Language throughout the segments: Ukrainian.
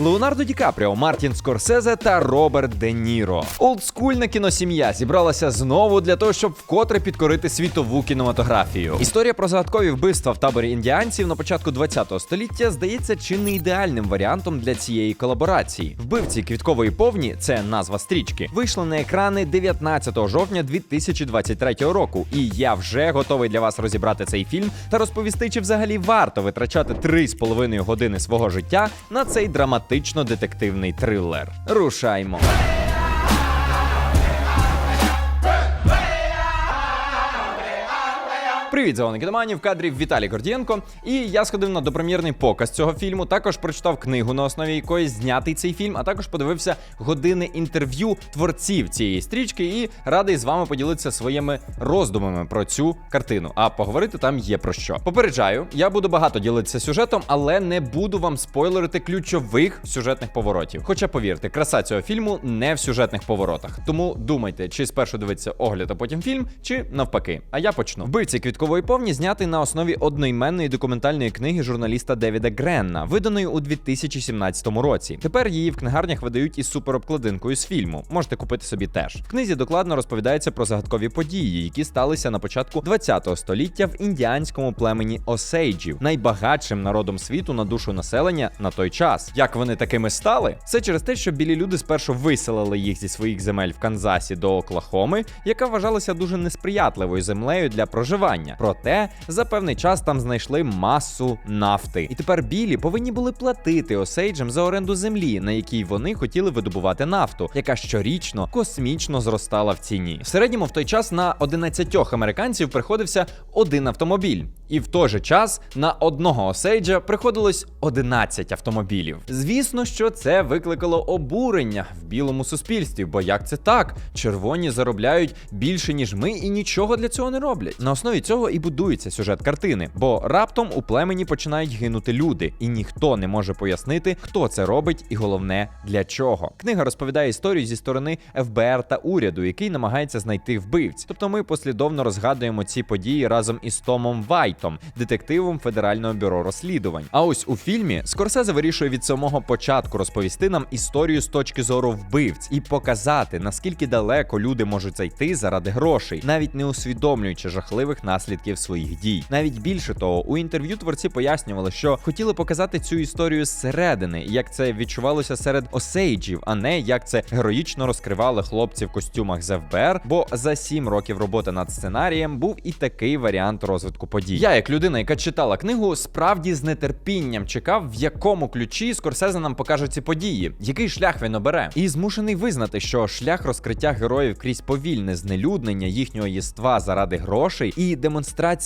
Леонардо Ді Капріо, Мартін Скорсезе та Роберт Де Ніро. Олдскульна кіносім'я зібралася знову для того, щоб вкотре підкорити світову кінематографію. Історія про загадкові вбивства в таборі індіанців на початку 20-го століття здається чи не ідеальним варіантом для цієї колаборації. Вбивці квіткової повні це назва стрічки. Вийшли на екрани 19 жовтня 2023 року. І я вже готовий для вас розібрати цей фільм та розповісти, чи взагалі варто витрачати 3,5 години свого життя на цей драматично-детективний трилер. Рушаймо. Привіт, зелений кіномані, в кадрі Віталій Гордієнко. І я сходив на допрем'єрний показ цього фільму. Також прочитав книгу, на основі якої знятий цей фільм, а також подивився години інтерв'ю творців цієї стрічки і радий з вами поділитися своїми роздумами про цю картину. А поговорити там є про що. Попереджаю, я буду багато ділитися сюжетом, але не буду вам спойлерити ключових сюжетних поворотів. Хоча повірте, краса цього фільму не в сюжетних поворотах. Тому думайте, чи спершу дивитися огляд, а потім фільм, чи навпаки. А я почну. Вбивці квіткової повні знятий на основі одноіменної документальної книги журналіста Девіда Гренна, виданої у 2017 році. Тепер її в книгарнях видають із суперобкладинкою з фільму. Можете купити собі теж. В книзі докладно розповідається про загадкові події, які сталися на початку 20-го століття в індіанському племені Осейджів, найбагатшим народом світу на душу населення на той час. Як вони такими стали? Це через те, що білі люди спершу виселили їх зі своїх земель в Канзасі до Оклахоми, яка вважалася дуже несприятливою землею для проживання. Проте за певний час там знайшли масу нафти. І тепер білі повинні були платити осейджам за оренду землі, на якій вони хотіли видобувати нафту, яка щорічно космічно зростала в ціні. В середньому в той час на 11 американців приходився один автомобіль. І в той же час на одного осейджа приходилось 11 автомобілів. Звісно, що це викликало обурення в білому суспільстві, бо як це так? Червоні заробляють більше, ніж ми, і нічого для цього не роблять. На основі цього і будується сюжет картини, бо раптом у племені починають гинути люди, і ніхто не може пояснити, хто це робить, і головне для чого. Книга розповідає історію зі сторони ФБР та уряду, який намагається знайти вбивць. Тобто ми послідовно розгадуємо ці події разом із Томом Вайтом, детективом Федерального бюро розслідувань. А ось у фільмі Скорсезе вирішує від самого початку розповісти нам історію з точки зору вбивць і показати, наскільки далеко люди можуть зайти заради грошей, навіть не усвідомлюючи жахливих наслідків своїх дій. Навіть більше того, у інтерв'ю творці пояснювали, що хотіли показати цю історію зсередини, як це відчувалося серед осейджів, а не як це героїчно розкривали хлопці в костюмах з ФБР. Бо за сім років роботи над сценарієм був і такий варіант розвитку подій. Я, як людина, яка читала книгу, справді з нетерпінням чекав, в якому ключі Скорсезе нам покаже ці події, який шлях він обере, і змушений визнати, що шлях розкриття героїв крізь повільне знелюднення їхнього єства заради грошей і демонстрації,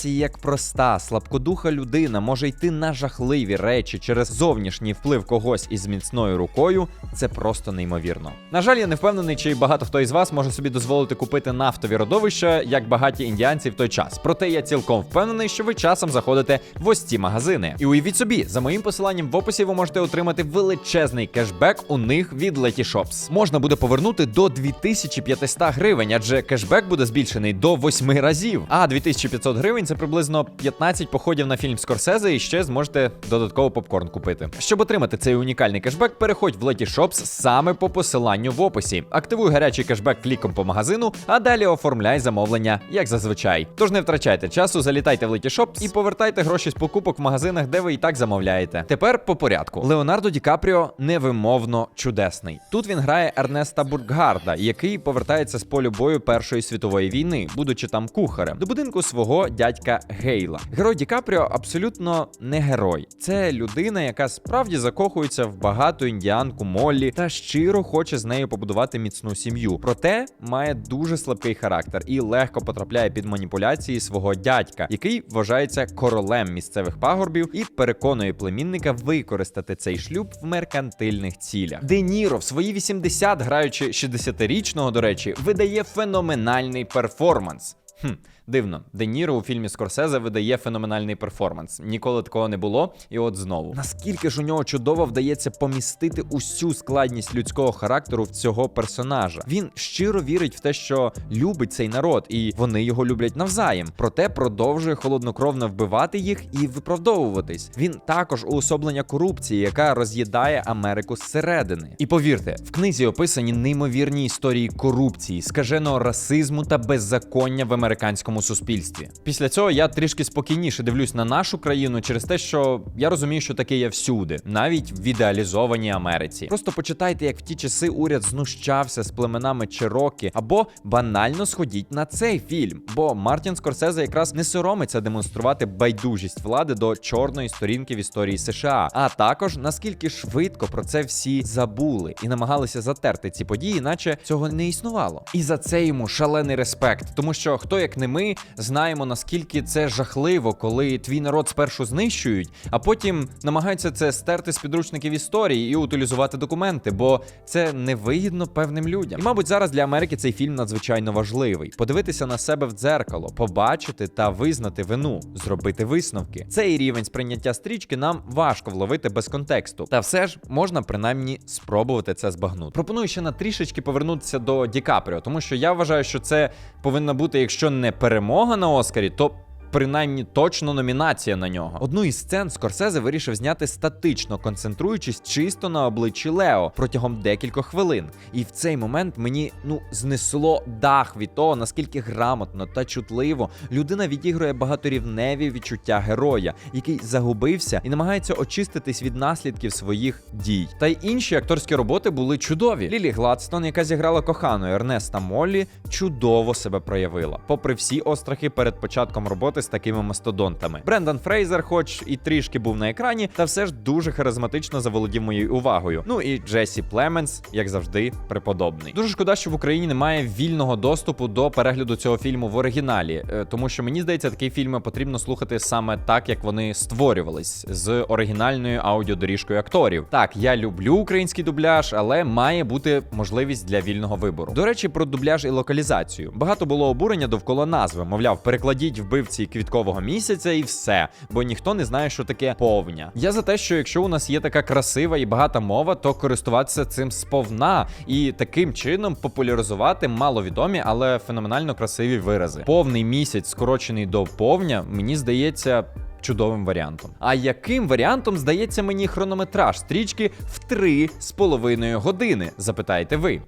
як проста, слабкодуха людина може йти на жахливі речі через зовнішній вплив когось із міцною рукою. Це просто неймовірно. На жаль, я не впевнений, чи багато хто із вас може собі дозволити купити нафтові родовища, як багаті індіанці в той час. Проте я цілком впевнений, що ви часом заходите в ось ці магазини. І уявіть собі, за моїм посиланням в описі ви можете отримати величезний кешбек у них від Letyshops. Можна буде повернути до 2500 гривень, адже кешбек буде збільшений до 8 разів. А 2500 гривень це приблизно 15 походів на фільм Скорсезе, і ще зможете додатково попкорн купити. Щоб отримати цей унікальний кешбек, переходь в Letyshops саме по посиланню в описі. Активуй гарячий кешбек кліком по магазину, а далі оформляй замовлення, як зазвичай. Тож не втрачайте часу, залітайте в Letyshops і повертайте гроші з покупок в магазинах, де ви і так замовляєте. Тепер по порядку. Леонардо Ді Капріо невимовно чудесний. Тут він грає Ернеста Бурггарда, який повертається з полю бою Першої світової війни, будучи там кухарем, до будинку свого дядька Гейла. Герой Ді Капріо абсолютно не герой. Це людина, яка справді закохується в багату індіанку Моллі та щиро хоче з нею побудувати міцну сім'ю. Проте має дуже слабкий характер і легко потрапляє під маніпуляції свого дядька, який вважається королем місцевих пагорбів і переконує племінника використати цей шлюб в меркантильних цілях. Де Ніро в свої 80, граючи 60-річного, до речі, видає феноменальний перформанс. Хм, Дивно, Де Ніро у фільмі Скорсезе видає феноменальний перформанс. Ніколи такого не було, і от знову. Наскільки ж у нього чудово вдається помістити усю складність людського характеру в цього персонажа. Він щиро вірить в те, що любить цей народ, і вони його люблять навзаєм. Проте продовжує холоднокровно вбивати їх і виправдовуватись. Він також уособлення корупції, яка роз'їдає Америку зсередини. І повірте, в книзі описані неймовірні історії корупції, скаженого расизму та беззаконня в американському суспільстві. Після цього я трішки спокійніше дивлюсь на нашу країну через те, що я розумію, що таке є всюди, навіть в ідеалізованій Америці. Просто почитайте, як в ті часи уряд знущався з племенами Чирокі, або банально сходіть на цей фільм. Бо Мартін Скорсезе якраз не соромиться демонструвати байдужість влади до чорної сторінки в історії США, а також наскільки швидко про це всі забули і намагалися затерти ці події, наче цього не існувало. І за це йому шалений респект, тому що хто як не ми знаємо наскільки це жахливо, коли твій народ спершу знищують, а потім намагаються це стерти з підручників історії і утилізувати документи, бо це невигідно певним людям. І мабуть, зараз для Америки цей фільм надзвичайно важливий. Подивитися на себе в дзеркало, побачити та визнати вину, зробити висновки. Цей рівень сприйняття стрічки нам важко вловити без контексту. Та все ж можна принаймні спробувати це збагнути. Пропоную ще на трішечки повернутися до Ді Капріо, тому що я вважаю, що це повинна бути, якщо не перемога на Оскарі, то принаймні точно номінація на нього. Одну із сцен Скорсезе вирішив зняти статично, концентруючись чисто на обличчі Лео протягом декількох хвилин. І в цей момент мені ну знесло дах від того, наскільки грамотно та чутливо людина відігрує багаторівневі відчуття героя, який загубився і намагається очиститись від наслідків своїх дій. Та й інші акторські роботи були чудові. Лілі Гладстон, яка зіграла кохану Ернеста Моллі, чудово себе проявила, попри всі острахи перед початком роботи з такими мастодонтами. Брендан Фрейзер, хоч і трішки був на екрані, та все ж дуже харизматично заволодів моєю увагою. Ну і Джесі Племенс, як завжди, преподобний. Дуже шкода, що в Україні немає вільного доступу до перегляду цього фільму в оригіналі, е, тому що мені здається, такі фільми потрібно слухати саме так, як вони створювались з оригінальною аудіодоріжкою акторів. Так, я люблю український дубляж, але має бути можливість для вільного вибору. До речі, про дубляж і локалізацію. Багато було обурення довкола назви. Мовляв, перекладіть вбивці квіткового місяця і все, бо ніхто не знає, що таке повня. Я за те, що якщо у нас є така красива і багата мова, то користуватися цим сповна і таким чином популяризувати маловідомі, але феноменально красиві вирази. Повний місяць, скорочений до повня, мені здається. Чудовим варіантом. А яким варіантом здається мені хронометраж стрічки в три з половиною години? Запитаєте ви.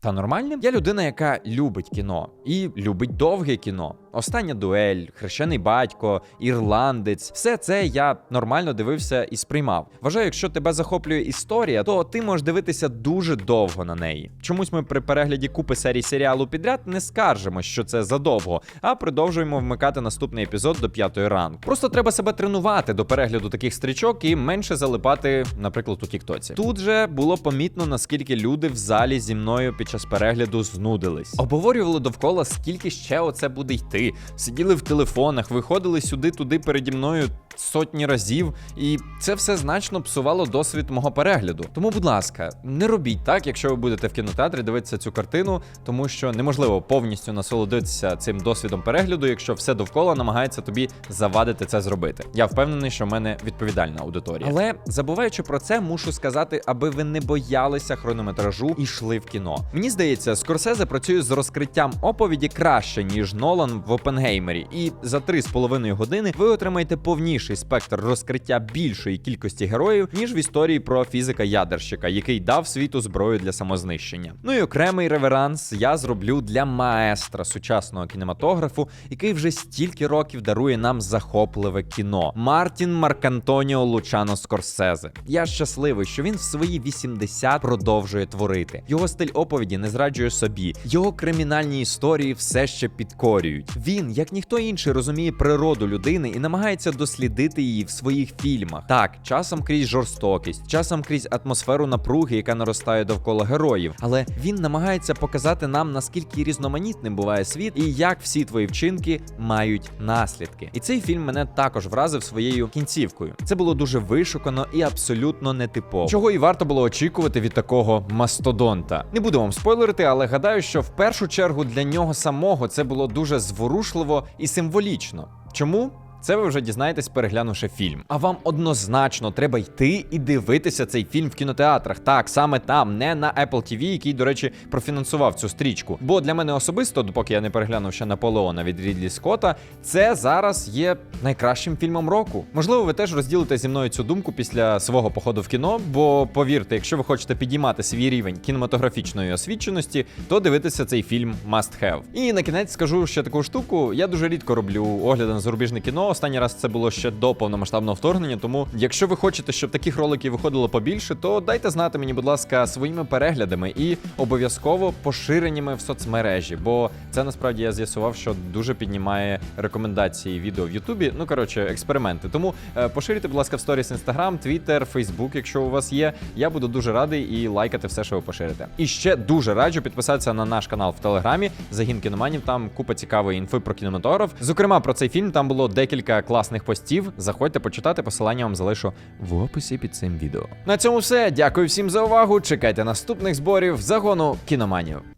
Та нормальним? Я людина, яка любить кіно і любить довге кіно. Остання дуель, хрещений батько, ірландець все це я нормально дивився і сприймав. Вважаю, якщо тебе захоплює історія, то ти можеш дивитися дуже довго на неї. Чомусь ми при перегляді купи серій серіалу підряд не скаржимо, що це задовго, а продовжуємо вмикати наступний епізод до п'ятої ранку. Просто треба себе тренувати до перегляду таких стрічок і менше залипати, наприклад, у Тіктоці. Тут же було помітно, наскільки люди в залі зі мною під час перегляду знудились. Обговорювали довкола, скільки ще оце буде йти. Сиділи в телефонах, виходили сюди-туди переді мною сотні разів, і це все значно псувало досвід мого перегляду. Тому, будь ласка, не робіть так, якщо ви будете в кінотеатрі дивитися цю картину, тому що неможливо повністю насолодитися цим досвідом перегляду, якщо все довкола намагається тобі завадити це зробити. Я впевнений, що в мене відповідальна аудиторія. Але забуваючи про це, мушу сказати, аби ви не боялися хронометражу і йшли в кіно. Мені здається, Скорсезе працює з розкриттям оповіді краще, ніж Нолан в Опенгеймері, і за 3,5 години ви отримаєте повніший спектр розкриття більшої кількості героїв, ніж в історії про фізика-ядерщика, який дав світу зброю для самознищення. Ну і окремий реверанс я зроблю для маестра сучасного кінематографу, який вже стільки років дарує нам захопливе кіно. Мартін Маркантоніо Лучано Скорсезе. Я щасливий, що він в свої 80 продовжує творити. Його стиль оповіді не зраджує собі, його кримінальні історії все ще підкорюють. Він, як ніхто інший, розуміє природу людини і намагається дослідити її в своїх фільмах. Так, часом крізь жорстокість, часом крізь атмосферу напруги, яка наростає довкола героїв. Але він намагається показати нам, наскільки різноманітним буває світ і як всі твої вчинки мають наслідки. І цей фільм мене також вразив своєю кінцівкою. Це було дуже вишукано і абсолютно нетипово. Чого і варто було очікувати від такого мастодонта. Не буду вам спойлерити, але гадаю, що в першу чергу для нього самого це було дуже зворушливо і символічно. Чому? Це ви вже дізнаєтесь, переглянувши фільм. А вам однозначно треба йти і дивитися цей фільм в кінотеатрах. Так, саме там, не на Apple TV, який, до речі, профінансував цю стрічку. Бо для мене особисто, допоки я не переглянув ще Наполеона від Рідлі Скотта, це зараз є найкращим фільмом року. Можливо, ви теж розділите зі мною цю думку після свого походу в кіно. Бо повірте, якщо ви хочете підіймати свій рівень кінематографічної освіченості, то дивитися цей фільм must have. І на кінець скажу ще таку штуку. Я дуже рідко роблю огляди на зарубіжне кіно. Останній раз це було ще до повномасштабного вторгнення. Тому, якщо ви хочете, щоб таких роликів виходило побільше, то дайте знати мені, будь ласка, своїми переглядами і обов'язково поширеннями в соцмережі. Бо це насправді я з'ясував, що дуже піднімає рекомендації відео в Ютубі. Ну коротше, експерименти. Тому е, поширюйте, будь ласка, в сторіс Інстаграм, Твіттер, Фейсбук, якщо у вас є. Я буду дуже радий і лайкати все, що ви поширите. І ще дуже раджу підписатися на наш канал в Телеграмі. Загін кіноманів. Там купа цікавої інфи про кінематограф. Зокрема, про цей фільм там було декілька класних постів. Заходьте почитати. Посилання вам залишу в описі під цим відео. На цьому все. Дякую всім за увагу. Чекайте наступних зборів загону кіноманів.